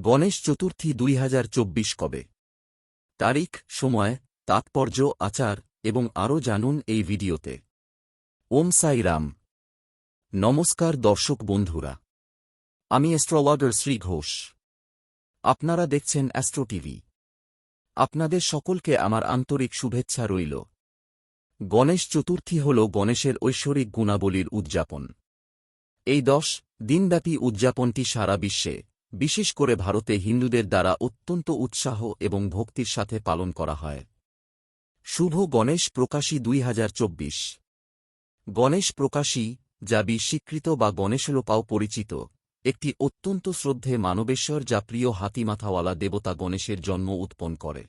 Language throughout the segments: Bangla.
গণেশ চতুর্থী দুই হাজার চব্বিশ কবে? তারিখ, সময়, তাৎপর্য, আচার এবং আরও জানুন এই ভিডিওতে। ওম সাই রাম। নমস্কার দর্শক বন্ধুরা। আমি অ্যাস্ট্রোলজার শ্রী ঘোষ। আপনারা দেখছেন অ্যাস্ট্রো টিভি। আপনাদের সকলকে আমার আন্তরিক শুভেচ্ছা রইল। গণেশ চতুর্থী হল গণেশের ঐশ্বরিক গুণাবলীর উদযাপন। এই দশ দিনব্যাপী উদযাপনটি সারা বিশ্বে বিশেষ করে ভারতে হিন্দুদের দ্বারা অত্যন্ত উৎসাহ এবং ভক্তির সাথে পালন করা হয়। শুভ গণেশ প্রকাশী দুই হাজার চব্বিশ। গণেশ প্রকাশী, যা বিস্বীকৃত বা গণেশলোপাও পরিচিত, একটি অত্যন্ত শ্রদ্ধে মানবেশ্বর যা প্রিয় হাতিমাথাওয়ালা দেবতা গণেশের জন্ম উৎপন্ন করে।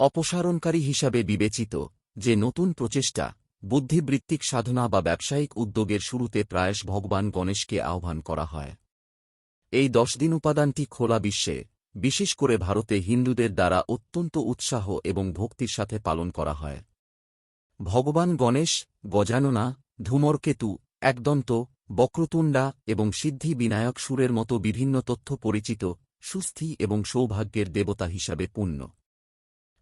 অপসারণকারী হিসাবে বিবেচিত, যে নতুন প্রচেষ্টা, বুদ্ধিবৃত্তিক সাধনা বা ব্যবসায়িক উদ্যোগের শুরুতে প্রায়শ ভগবান গণেশকে আহ্বান করা হয়। এই দশ দিন উপাদানটি খোলা বিশ্বে, বিশেষ করে ভারতে হিন্দুদের দ্বারা অত্যন্ত উৎসাহ এবং ভক্তির সাথে পালন করা হয়। ভগবান গণেশ, গজাননা, ধূমরকেতু, একদন্ত, বক্রতুণ্ডা এবং সিদ্ধি বিনায়ক সুরের মতো বিভিন্ন তথ্য পরিচিত, সুস্থি এবং সৌভাগ্যের দেবতা হিসাবে পূর্ণ।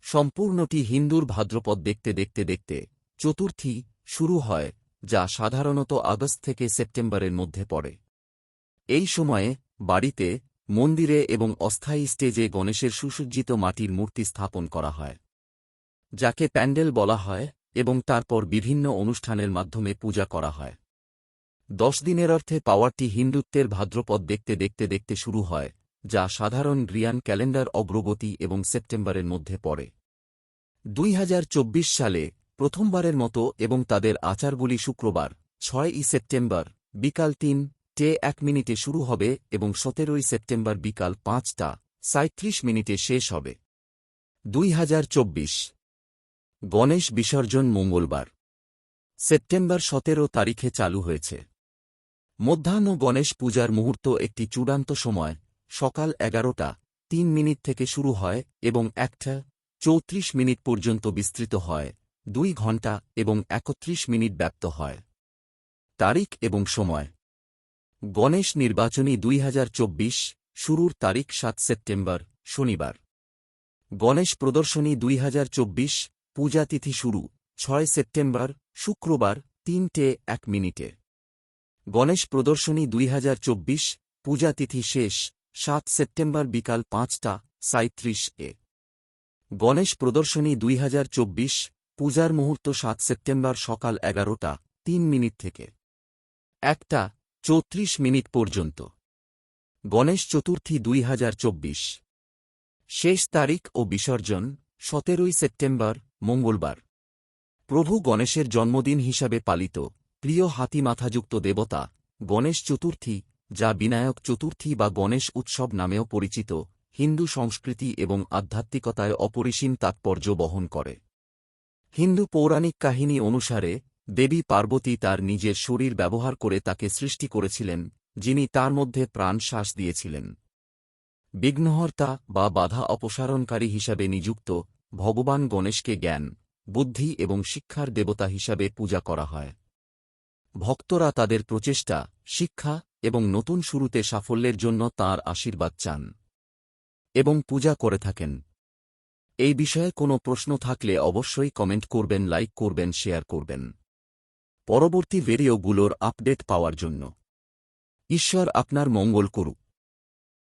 সম্পূর্ণটি হিন্দুর ভাদ্রপদ দেখতে দেখতে দেখতে চতুর্থী শুরু হয়, যা সাধারণত আগস্ট থেকে সেপ্টেম্বরের মধ্যে পড়ে। এই সময়ে বাড়িতে, মন্দিরে এবং অস্থায়ী স্টেজে গণেশের সুসজ্জিত মাটির মূর্তি স্থাপন করা হয়, যাকে প্যান্ডেল বলা হয় এবং তারপর বিভিন্ন অনুষ্ঠানের মাধ্যমে পূজা করা হয়। দশ দিনের অর্থে পাওয়ারটি হিন্দুত্বের ভাদ্রপদ দেখতে দেখতে দেখতে শুরু হয়, যা সাধারণ গ্রিয়ান ক্যালেন্ডার অগ্রগতি এবং সেপ্টেম্বরের মধ্যে পড়ে। দুই হাজার চব্বিশ সালে, প্রথমবারের মতো এবং তাদের আচারগুলি শুক্রবার, ছয়ই সেপ্টেম্বর, বিকাল তিন টে এক মিনিটে শুরু হবে এবং সতেরোই সেপ্টেম্বর বিকাল পাঁচটা সাঁত্রিশ মিনিটে শেষ হবে। দুই হাজার চব্বিশ। গণেশ বিসর্জন মঙ্গলবার। সেপ্টেম্বর সতেরো তারিখে চালু হয়েছে। মধ্যাহ্ন গণেশ পূজার মুহূর্ত একটি চূড়ান্ত সময়, সকাল এগারোটা তিন মিনিট থেকে শুরু হয় এবং একটা চৌত্রিশ মিনিট পর্যন্ত বিস্তৃত হয়, দুই ঘণ্টা এবং একত্রিশ মিনিট ব্যপ্ত হয়। তারিখ এবং সময়। গণেশ নির্বাচনী দুই হাজার চব্বিশ শুরুর তারিখ সাত সেপ্টেম্বর, শনিবার। গণেশ প্রদর্শনী দুই হাজার চব্বিশ পূজা তিথি শুরু, ছয় সেপ্টেম্বর, শুক্রবার, তিনটে, এক মিনিটে। গণেশ প্রদর্শনী দুই হাজার চব্বিশ পূজা তিথি শেষ, সাত সেপ্টেম্বর বিকাল পাঁচটা সাঁত্রিশ এ। গণেশ প্রদর্শনী দুই হাজার চব্বিশ, পূজার মুহূর্ত সাত সেপ্টেম্বর সকাল এগারোটা, তিন মিনিট থেকে। একটা চৌত্রিশ মিনিট পর্যন্ত। গণেশ চতুর্থী দুই হাজার চব্বিশ। শেষ তারিখ ও বিসর্জন, সতেরোই সেপ্টেম্বর, মঙ্গলবার। প্রভু গণেশের জন্মদিন হিসাবে পালিত, প্রিয় হাতি মাথাযুক্ত দেবতা, গণেশ চতুর্থী, যা বিনায়ক চতুর্থী বা গণেশ উৎসব নামেও পরিচিত, হিন্দু সংস্কৃতি এবং আধ্যাত্মিকতায় অপরিসীম তাৎপর্য বহন করে। হিন্দু পৌরাণিক কাহিনী অনুসারে দেবী পার্বতী তার নিজের শরীর ব্যবহার করে তাকে সৃষ্টি করেছিলেন, যিনি তার মধ্যে প্রাণ শ্বাস দিয়েছিলেন। বিঘ্নহর্তা বা বাধা অপসারণকারী হিসাবে নিযুক্ত ভগবান গণেশকে জ্ঞান, বুদ্ধি এবং শিক্ষার দেবতা হিসাবে পূজা করা হয়। ভক্তরা তাদের প্রচেষ্টা, শিক্ষা এবং নতুন শুরুতে সাফল্যের জন্য তার আশীর্বাদ চান এবং পূজা করে থাকেন। এই বিষয়ে কোনো প্রশ্ন থাকলে অবশ্যই কমেন্ট করবেন, লাইক করবেন, শেয়ার করবেন। পরবর্তী ভিডিওগুলোর আপডেট পাওয়ার জন্য। ঈশ্বর আপনার মঙ্গল করুক।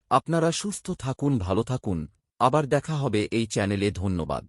আপনারা সুস্থ থাকুন, ভালো থাকুন। আবার দেখা হবে এই চ্যানেলে, ধন্যবাদ।